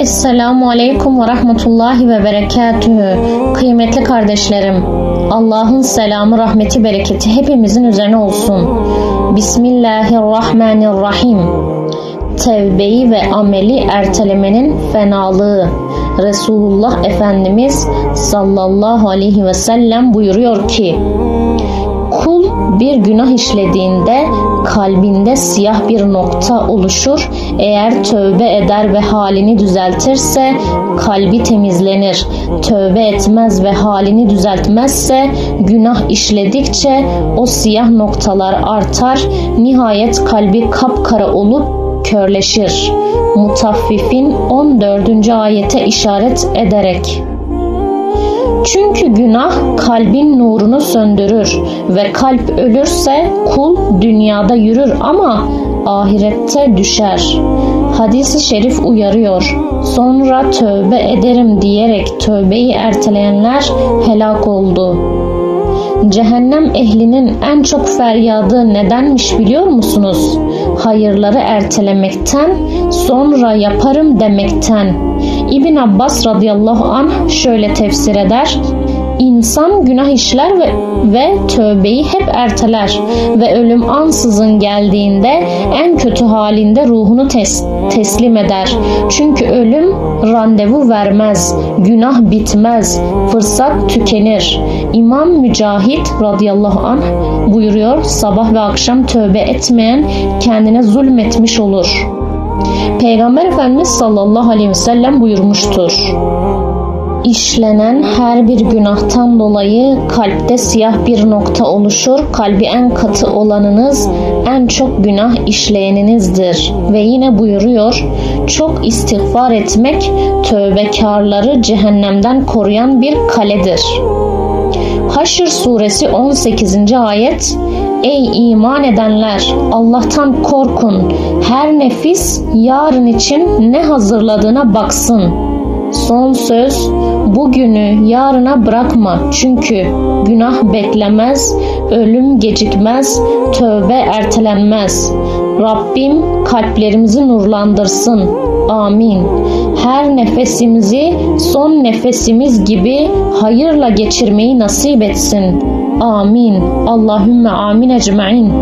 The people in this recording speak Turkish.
Esselamu Aleyküm ve Rahmetullahi ve Berekatühü. Kıymetli kardeşlerim, Allah'ın selamı, rahmeti, bereketi hepimizin üzerine olsun. Bismillahirrahmanirrahim. Tevbeyi ve ameli ertelemenin fenalığı. Resulullah Efendimiz sallallahu aleyhi ve sellem buyuruyor ki, bir günah işlediğinde kalbinde siyah bir nokta oluşur. Eğer tövbe eder ve halini düzeltirse kalbi temizlenir. Tövbe etmez ve halini düzeltmezse günah işledikçe o siyah noktalar artar. Nihayet kalbi kapkara olup körleşir. Mutaffifin 14. ayete işaret ederek. Çünkü günah kalbin nurunu söndürür ve kalp ölürse kul dünyada yürür ama ahirette düşer. Hadisi şerif uyarıyor. Sonra tövbe ederim diyerek tövbeyi erteleyenler helak oldu. Cehennem ehlinin en çok feryadı nedenmiş biliyor musunuz? Hayırları ertelemekten, sonra yaparım demekten. İbn Abbas radıyallahu anh şöyle tefsir eder. İnsan günah işler ve, ve tövbeyi hep erteler ve ölüm ansızın geldiğinde en kötü halinde ruhunu tes, teslim eder. Çünkü ölüm randevu vermez, günah bitmez, fırsat tükenir. İmam Mücahit radıyallahu anh buyuruyor sabah ve akşam tövbe etmeyen kendine zulmetmiş olur. Peygamber Efendimiz sallallahu aleyhi ve sellem buyurmuştur. İşlenen her bir günahtan dolayı kalpte siyah bir nokta oluşur. Kalbi en katı olanınız en çok günah işleyeninizdir. Ve yine buyuruyor, çok istiğfar etmek tövbekarları cehennemden koruyan bir kaledir. Haşr suresi 18. ayet Ey iman edenler Allah'tan korkun. Her nefis yarın için ne hazırladığına baksın. Son söz bugünü yarına bırakma çünkü günah beklemez, ölüm gecikmez, tövbe ertelenmez. Rabbim kalplerimizi nurlandırsın. Amin. Her nefesimizi son nefesimiz gibi hayırla geçirmeyi nasip etsin. Amin. Allahümme amin ecmain.